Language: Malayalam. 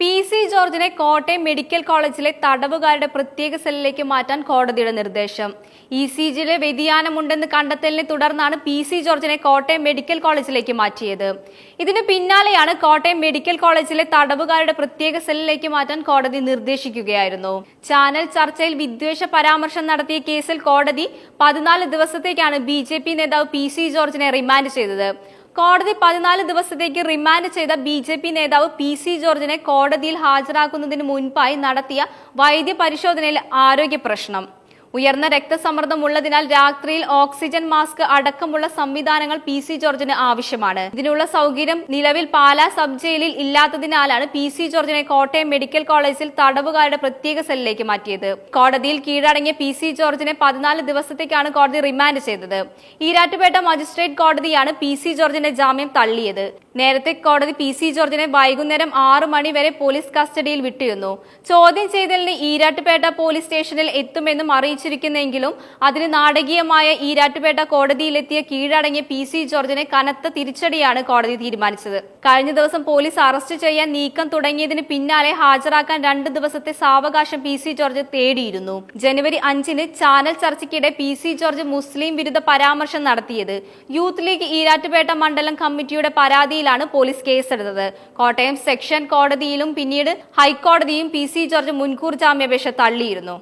പി സി ജോർജിനെ കോട്ടയം മെഡിക്കൽ കോളേജിലെ തടവുകാരുടെ പ്രത്യേക സെല്ലിലേക്ക് മാറ്റാൻ കോടതിയുടെ നിർദ്ദേശം. ഇ സി ജിയിലെ വ്യതിയാനമുണ്ടെന്ന് കണ്ടെത്തലിനെ തുടർന്നാണ് പി സി ജോർജിനെ കോട്ടയം മെഡിക്കൽ കോളേജിലേക്ക് മാറ്റിയത്. ഇതിന് പിന്നാലെയാണ് കോട്ടയം മെഡിക്കൽ കോളേജിലെ തടവുകാരുടെ പ്രത്യേക സെല്ലിലേക്ക് മാറ്റാൻ കോടതി നിർദ്ദേശിക്കുകയായിരുന്നു. ചാനൽ ചർച്ചയിൽ വിദ്വേഷ പരാമർശം നടത്തിയ കേസിൽ കോടതി പതിനാല് ദിവസത്തേക്കാണ് ബി നേതാവ് പി സി ജോർജിനെ റിമാൻഡ് ചെയ്തത്. കോടതി പതിനാല് ദിവസത്തേക്ക് റിമാൻഡ് ചെയ്ത ബി ജെ പി നേതാവ് പി സി ജോർജിനെ കോടതിയിൽ ഹാജരാക്കുന്നതിന് മുൻപായി നടത്തിയ വൈദ്യ പരിശോധനയിൽ ആരോഗ്യ പ്രശ്നം ഉയർന്ന രക്തസമ്മർദ്ദം ഉള്ളതിനാൽ രാത്രിയിൽ ഓക്സിജൻ മാസ്ക് അടക്കമുള്ള സംവിധാനങ്ങൾ പി സി ജോർജിന് ആവശ്യമാണ്. ഇതിനുള്ള സൗകര്യം നിലവിൽ പാലാ സബ് ജയിലിൽ ഇല്ലാത്തതിനാലാണ് പി സി ജോർജിനെ കോട്ടയം മെഡിക്കൽ കോളേജിൽ തടവുകാരുടെ പ്രത്യേക സെല്ലിലേക്ക് മാറ്റിയത്. കോടതിയിൽ കീഴടങ്ങിയ പി സി ജോർജിനെ പതിനാല് ദിവസത്തേക്കാണ് കോടതി റിമാൻഡ് ചെയ്തത്. ഈരാറ്റുപേട്ട മജിസ്ട്രേറ്റ് കോടതിയാണ് പി സി ജോർജിന്റെ ജാമ്യം തള്ളിയത്. നേരത്തെ കോടതി പി സി ജോർജിനെ വൈകുന്നേരം ആറു മണി വരെ പോലീസ് കസ്റ്റഡിയിൽ വിട്ടിരുന്നു. ചോദ്യം ചെയ്തലിന് ഈരാട്ടുപേട്ട പോലീസ് സ്റ്റേഷനിൽ എത്തുമെന്നും അറിയിച്ചിരിക്കുന്നെങ്കിലും അതിന് നാടകീയമായ ഈരാട്ടുപേട്ട കോടതിയിലെത്തിയ കീഴടങ്ങിയ പി സി ജോർജിനെ കനത്ത തിരിച്ചടിയാണ് കോടതി തീരുമാനിച്ചത്. കഴിഞ്ഞ ദിവസം പോലീസ് അറസ്റ്റ് ചെയ്യാൻ നീക്കം തുടങ്ങിയതിന് പിന്നാലെ ഹാജരാക്കാൻ രണ്ട് ദിവസത്തെ സാവകാശം പി സി ജോർജ് തേടിയിരുന്നു. ജനുവരി അഞ്ചിന് ചാനൽ ചർച്ചയ്ക്കിടെ പി സി ജോർജ് മുസ്ലിം വിരുദ്ധ പരാമർശം നടത്തിയത്. യൂത്ത് ലീഗ് ഈരാറ്റുപേട്ട മണ്ഡലം കമ്മിറ്റിയുടെ പരാതിയിലാണ് പോലീസ് കേസെടുത്തത്. കോട്ടയം സെക്ഷൻ കോടതിയിലും പിന്നീട് ഹൈക്കോടതിയും പി സി ജോർജ് മുൻകൂർ ജാമ്യാപേക്ഷ തള്ളിയിരുന്നു.